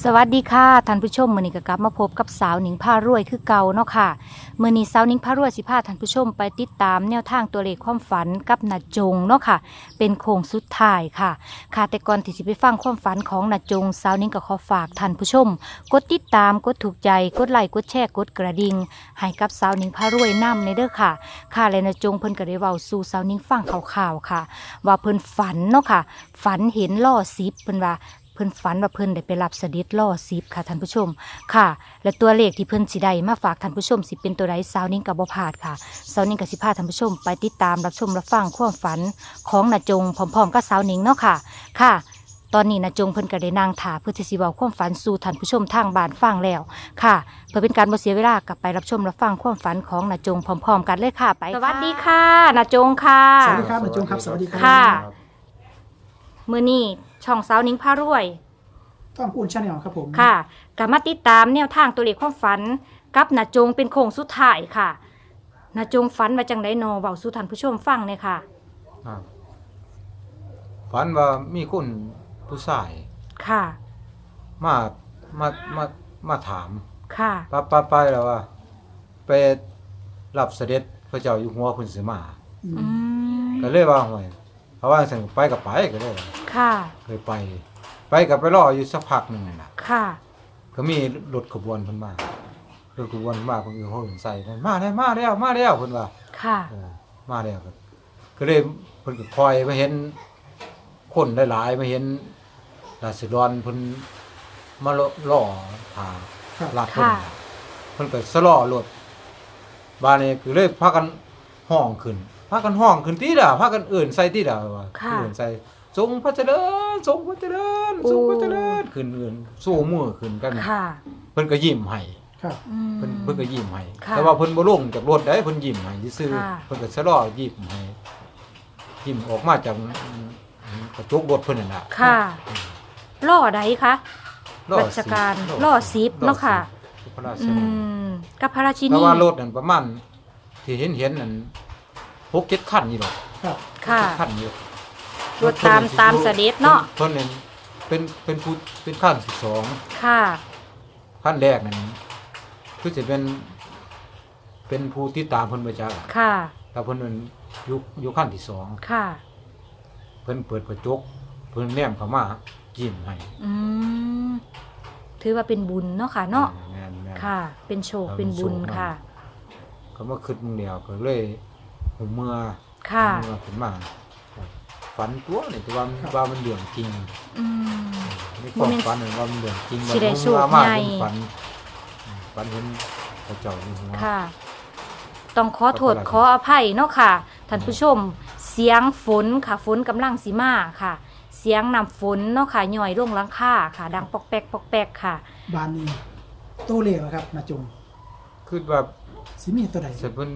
สวัสดีค่ะท่านผู้ชมมือนี้ก็กลับมาพบกับสาวหนิงพารวยคือเก่าเนาะค่ะมือนี้สาวหนิงพารวยสิพาท่านผู้ชมไปติดตามแนวทางตัวเลขความฝันกับนาจงเนาะค่ะ เป็นโค้งสุดท้ายค่ะ ค่ะแต่ก่อนที่สิไปฟังความฝันของนาจงสาวหนิงก็ขอฝากท่านผู้ชม กดติดตามกดถูกใจกดไลค์กดแชร์กดกระดิ่งให้กับสาวหนิงพารวยนำในเด้อค่ะ ค่ะและนาจงเพิ่นก็ได้เว้าสู่สาวหนิงฟังข่าวๆค่ะ ว่าเพิ่นฝันเนาะค่ะ ฝันเห็นล่อซิปเพิ่นว่า พิ่นฝันว่าเพิ่นได้ไปรับเสด็จล่อซิปค่ะท่านผู้ชมค่ะ และตัวเลขที่เพิ่นสิได้มาฝากท่านผู้ชมสิเป็นตัวใดสาวนิ่งกับบ่พลาดค่ะสาวนิ่งกับสิพาท่านผู้ชม ไปติดตามรับชมรับฟังความฝันของนาจงพร้อมๆกับสาวนิ่งเนาะค่ะ ค่ะ ตอนนี้นาจงเพิ่นก็ได้นั่งถาเพื่อที่สิเว้าความฝันสู่ท่านผู้ชมทางบ้านฟังแล้วค่ะ เพื่อเป็นการบ่เสียเวลากลับไปรับชมรับฟังความฝันของนาจงพร้อมๆ กันเลยค่ะ ไปสวัสดีค่ะนาจงค่ะ สวัสดีครับนาจงครับ สวัสดีครัค่ะมื้อนี้ ช่องสาวนิ่งพารวย ต้องพูนชาแนลครับผมค่ะกลับมาติดตามแนวทางตัวเลขความฝัน กับนาจงเป็นโค้งสุดท้ายค่ะนาจงฝันว่าจังไดโนเบาสู่ท่านผู้ชมฟังเลยค่ะครับฝันว่ามีคนผู้ชายค่ะ มามามามาถามค่ะ ป้าป้าไปแล้วว่าไปรับเสด็จพระเจ้าอยู่หัวคุณสิมา อืมอืมก็เลยว่าห่วย เพราะว่าสั่งไปกับไปก็เลยค่ะ เคยไป ไปกับไปรออยู่สักพักหนึ่งนั่นน่ะค่ะ ก็มีรถขบวนเพิ่นมารถขบวนมาเพิ่นก็โหนใส่เพิ่นมาแล้วมาแล้วมาแล้วเพิ่นว่าค่ะ เออมาแล้วก็ก็เลยเพิ่นก็คอยมาเห็น คนหลายๆมาเห็นราษฎรเพิ่นมาล่อล่อหาครับลาดเพิ่นค่ะ เพิ่นก็สลอรถบ้านนี้ก็เลยพากันห้องขึ้น พากันห้องขึ้นติด่าพากันเอื่นใส่ติด่าว่าค่ะ เอื่นใส่ทรงพระเจริญทรงพระเจริญทรงพระเจริญขึ้นเอื่นสู้มือขึ้นกัน ค่ะเพิ่นก็ยิ้มให้ครับอืม เพิ่นเพิ่นก็ยิ้มให้ค่ะแต่ว่าเพิ่นบ่ลงจากรถได้เพิ่นยิ้มให้ซื่อค่ะๆเพิ่นก็สะลอยิ้มให้ยิ้มออกมาจากกระจกรถเพิ่นนั่นน่ะค่ะล่อใดคะล้อราชการสิบล่อซิปเนาะค่ะสิบพระราชอืวัง มกับพระราชิแต่นี ว่ารถนั่นประมาณที่เห็นเห็นนั่น หกเจ็ดคันนี่หรอกครับค่ะเจ็ดคันอยู่รถตามตามเสด็จเนาะ เพิ่นนั่นเป็นเป็นผู้เป็นขั้นที่สองค่ะ ขั้นแรกนั่นคือสิเป็น เป็นผู้ที่ตามเพิ่นมาจากค่ะ แต่เพิ่นนั่นอยู่อยู่ขั้นที่สองค่ะ เพิ่นเปิดกระจก เพิ่นแนมเข้ามายิ้มให้อืม ถือว่าเป็นบุญเนาะค่ะเนาะ แม่นแม่นค่ะ เป็นโชคเออเป็นบุญเป็นโชคเนาะค่ะก็มาคิดมึงเดียวก็เลย หูเมื่อค่ะ หูเมื่อขึ้นมาฝันตัวนี่แต่ว่ามันว่ามันเรื่องจริงอืมในความบ่แม่นฝันนั่นว่ามันเรื่องจริงสิได้ว่าโชคว่ามาใหญ่เห็นฝันฝันเห็นพระเจ้าอยู่หัว ค่ะ ต้องขอโทษขอบคุณขออภัยเนาะค่ะ ท่านผู้ชม เสียงฝนค่ะ ฝนกำลังสีมาค่ะ เสียงน้ำฝนเนาะค่ะย่อยลงหลังคาค่ะ ดังปอกแป๊กปอกแป๊กค่ะ บานนี้ตัวเลขอะครับนาจงคือว่าสิมีตัวใดจะเพิ่น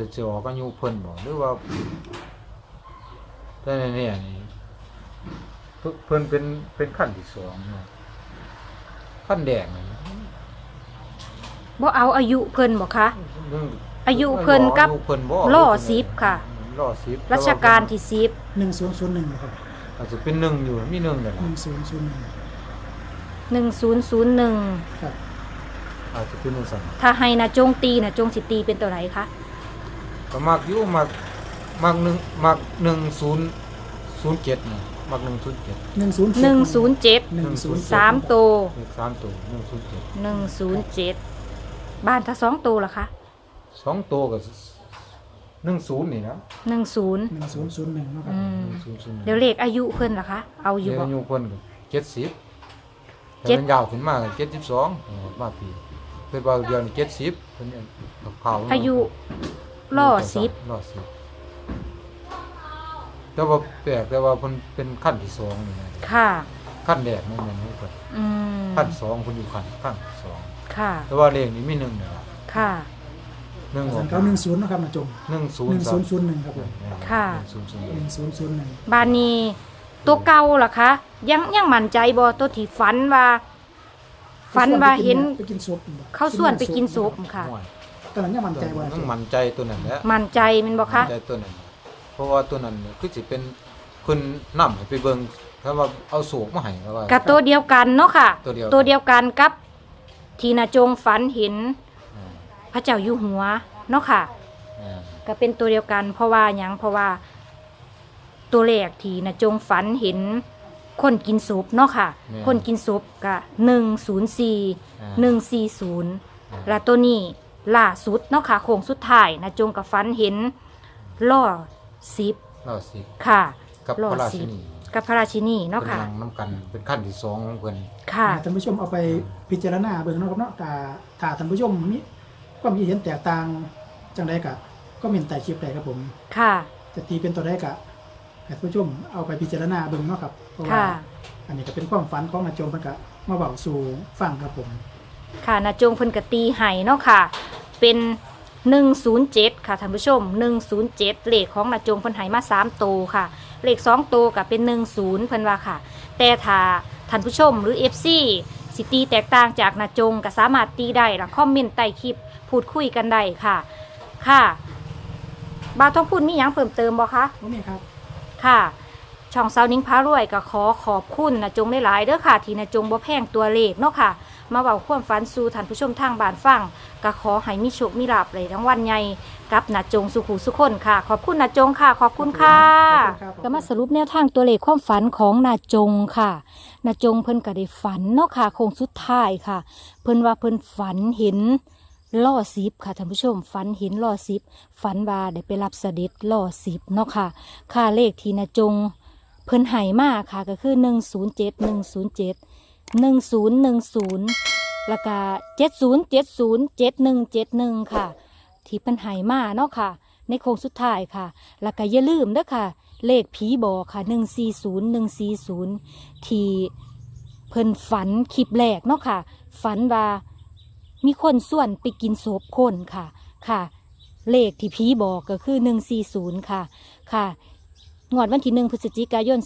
จะจะออกอายุเพิ่นบ่หรือว่าแต่ในเนี่ยนี่เพิ่นเพิ่นเป็นเป็นขั้นที่สองเนาะขั้นแดงนี่บ่เอาอายุเพิ่นบ่คะเรื่องอายุเพิ่นกับอายุเพิ่นบ่ล่อสิบค่ะล่อสิบรัชกาลที่สิบหนึ่งศูนย์ศูนย์หนึ่งครับอาจจะเป็นหนึ่งอยู่มีหนึ่งเลยหนึ่งศูนย์ศูนย์หนึ่งหนึ่งศูนย์ศูนย์หนึ่งครับอาจจะเป็นหนึ่งสั่นถ้าให้นะจงตีนะจงสิตีเป็นตัวไหนคะ ก็มักอยู่มักมักหนึ่งมักหนึ่งศูนย์ศูนย์เจ็ดนะมักหนึ่งศูนย์เจ็ดหนึ่งศูนย์หนึ่งศูนย์เจ็ดหนึ่งศูนย์สามตัวเลขสามตัวหนึ่งศูนย์เจ็ดหนึ่งศูนย์เจ็ดบ้านถ้าสองตัวล่ะคะสองตัวก็หนึ่งศูนย์นี่นะหนึ่งศูนย์หนึ่งศูนย์ศูนย์หนึ่งนะครับอืมหนึ่งศูนย์ศูนย์เดี๋ยวเลขอายุเพิ่นล่ะคะ เอาอยู่เดี๋ยวบ่ อายุคนก็เจ็ดสิบแต่เจ็ดมันยาวขึ้นมาเจ็ดสิบสองมาปีเพื่อว่าเดือนเจ็ดสิบเป็นเนี่ยข่าวๆอายุ ล่อสิบล่อสิบแต่ว่าแปลกแต่ว่าเพิ่นเป็นขั้นที่สองนี่นะค่ะ ขั้นแรกนี่มันไม่เพิ่นอืมขั้นสองคนอยู่ขั้นขั้นสองค่ะ แต่ว่าเลขนี้มีหนึ่งเนี่ยค่ะ หนึ่งสันเขาหนึ่งศูนย์นะครับนาจงหนึ่งศูหนนึ่ย์งศูนย์ศูนย์หนึ่งครับผมค่ะ หนึ่งศูนย์ศูนย์หนึ่งศูนย์ศูนย์หนึ่งบ้านนี้ตัวเก่าล่ะคะ ยังยังมั่นใจบ่ตัวที่ฝันว่าฝันว่าเห็น ไปกินซุปเข้าส่วนไปกินซุปค่ะ ห่วย ตอนนั้นยังมั่นใจว่าต้องมั่นใจตัวนั้นแหละมั่นใจแมันบ่คะมั่นใจตัวนั้นเพราะว่าตัวนั้นเนี่ยคือสิเป็นคนนำให้ไปเบิ่งเขาว่าเอาสูกมาให้เขาว่ากับตัวเดียวกันเนาะค่ะ ตัวเดียวตัวเดียวกันกับทีนาจงฝันเห็นอืมพระเจ้าอยู่หัวเนาะค่ะแม่นก็เป็นตัวเดียวกัน เพราะว่าหยังเพราะว่า ตัวแรกที่นาจงฝันเห็นคนกินซุปเนาะค่ะ คนกินซุปก็หนึ่งศูนย์สี่อ่าหนึ่งสี่ศูนย์และตัวนี้ ล่าสุดเนาะค่ะโค้งสุดท้ายนาจงกับฝันเห็นล่อสิบเราสิค่ะกับรอพระราสิชินีกับพระราชินีเนาะเป็นค่ะนางน้ำกันเป็นขั้นที่สองของเพิ่นค่ะ ท่านผู้ชมเอาไปพิจารณาเบิ่งเนาะครับเนาะถ้าถ้าท่านผู้ชมมีความคิดเห็นแตกต่างจังไดก็ก็เมนใต้คลิปได้ครับผม ค่ะ จะตีเป็นตัวได้ก็ให้ท่านผู้ชมเอาไปพิจารณาเบิ่งเนาะครับ เพราะว่าค่ะ อันนี้ก็เป็นความฝันของอาจารย์เพิ่นก็มาเว้าสู่ฟังครับผม ค่ะนาจงเพิ่นกตีไห้เนาะค่ะ เป็น 107 ค่ะท่านผู้ชม 107 เลขของนาจงเพิ่นไห้มา3โตวค่ะ เลข2โตวก็เป็น 10เพิ่นว่าค่ะ แต่ถ้าท่านผู้ชมหรือ FC สิตีแตกต่างจากนาจงก็สามารถตีได้ละคอมเมนต์ใต้คลิปพูดคุยกันได้ค่ะ ค่ะบาวต้องพูดมีหยังเพิ่มเติมบ่คะบ่มีครับ ค่ะ ช่องเซานิ้งพารวยก็ขอขอบคุณนะจงหลายๆเด้อค่ะ ที่นะจงบ่แพงตัวเลขเนาะค่ะ มาเว้าความฝันสู่ท่านผู้ชมทางบ้านฟังก็ขอให้มีโชคมีลาภเลยทั้งวันใหญ่กับนาจงสุขุสุขคนค่ะ ขอบคุณนาจงค่ะ ขอบคุณค่ะขอบคุณครับก็มาสรุปแนวทางตัวเลขความฝันของนาจงค่ะนาจงเพิ่นก็ได้ฝันเนาะค่ะโคงสุดท้ายค่ะ เพิ่นว่าเพิ่นฝันเห็นล่อสิบค่ะท่านผู้ชมฝันเห็นล่อสิบฝันว่าได้ไปรับเสด็จล่อสิบเนาะค่ะ ค่าเลขที่นาจง เพิ่นใหายมากค่ะก็คือหนึ่งศูนย์เจ็ดหนึ่งศูนย์เจ็ด หนึ่งศูนย์หนึ่งศูนย์แล้วก็เจ็ดศูนย์เจ็ดศูนย์เจ็ดหนึ่งเจ็ดหนึ่งค่ะ ที่เพิ่นใหายมาเนาะค่ะ ในโค้งสุดท้ายค่ะ แล้วก็อย่าลืมเด้อค่ะ เลขผีบอกค่ะหนึ่งสี่ศูนย์หนึ่งสี่ศูนย์ที่เพิ่นฝันคลิปแรกเนาะค่ะ ฝันว่ามีคนส่วนไปกินศพคนค่ะค่ะ เลขที่ผีบอกก็คือหนึ่งสี่ศูนย์ค่ะค่ะ งวดวันที่หนึ่งพฤศจิกายน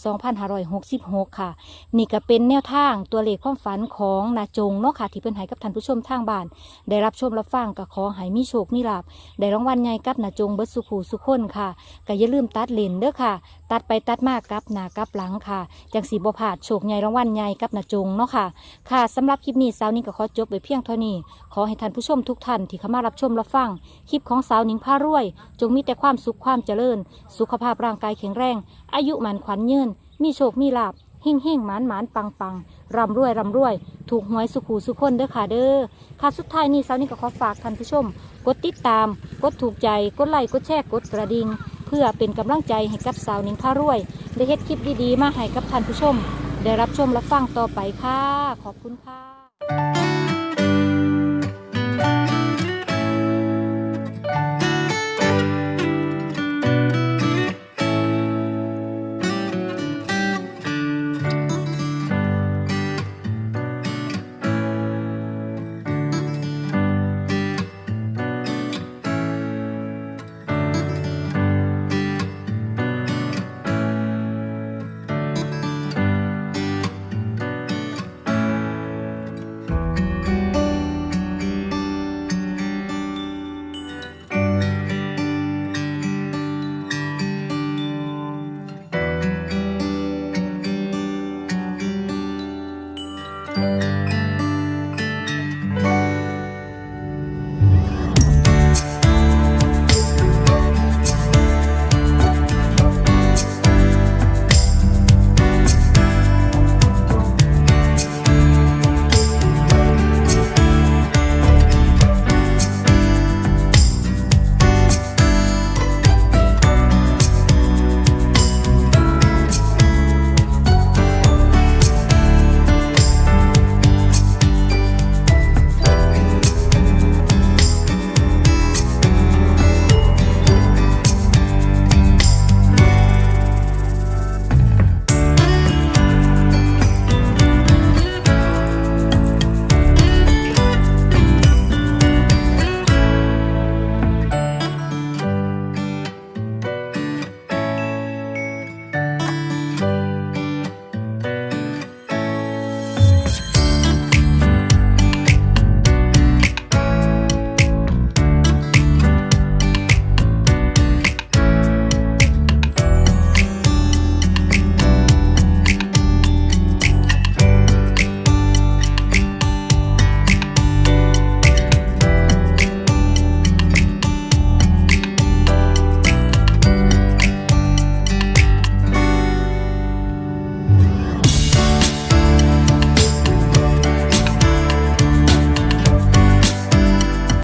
2566 ค่ะ นี่ก็เป็นแนวทางตัวเลขความฝันของนาจงเนาะค่ะ ที่เป็นให้กับท่านผู้ชมทางบ้าน ได้รับชมรับฟังก็ขอให้มีโชคมีลาภได้รางวัลใหญ่กับนาจงเบิดสุขูสุขคนค่ะก็อย่าลืมตัดเลนเด้อค่ะ ตัดไปตัดมากกับหน้ากับหลังค่ะ จังสีบ่พลาดโชคใหญ่รางวัลใหญ่กับนาจงเนาะค่ะ ค่ะสำหรับคลิปนี้สาวนิ้งก็ขอจบไว้เพียงเท่านี้ ขอให้ท่านผู้ชมทุกท่านที่เข้ามารับชมรับฟังคลิปของสาวนิ้งพารวย จงมีแต่ความสุขความเจริญ สุขภาพร่างกายแข็งแรงอายุหมันขวัญยืน มีโชคมีลาบเฮ่งเฮ่งหมานหมานปังปังร่ำรวยร่ำรวย ถูกหวยสุขูสุขคนเด้อค่ะเด้อค่ะสุดท้ายนี้สาวนี้ก็ขอฝากท่านผู้ชม กดติดตาม กดถูกใจ กดไลค์กดแชร์กดกระดิ่งเพื่อเป็นกำลังใจให้กับสาวนิ้งพารวย ได้เฮ็ดคลิปดีๆ มาให้กับท่านผู้ชม ได้รับชมรับฟังต่อไปค่ะ ขอบคุณค่ะ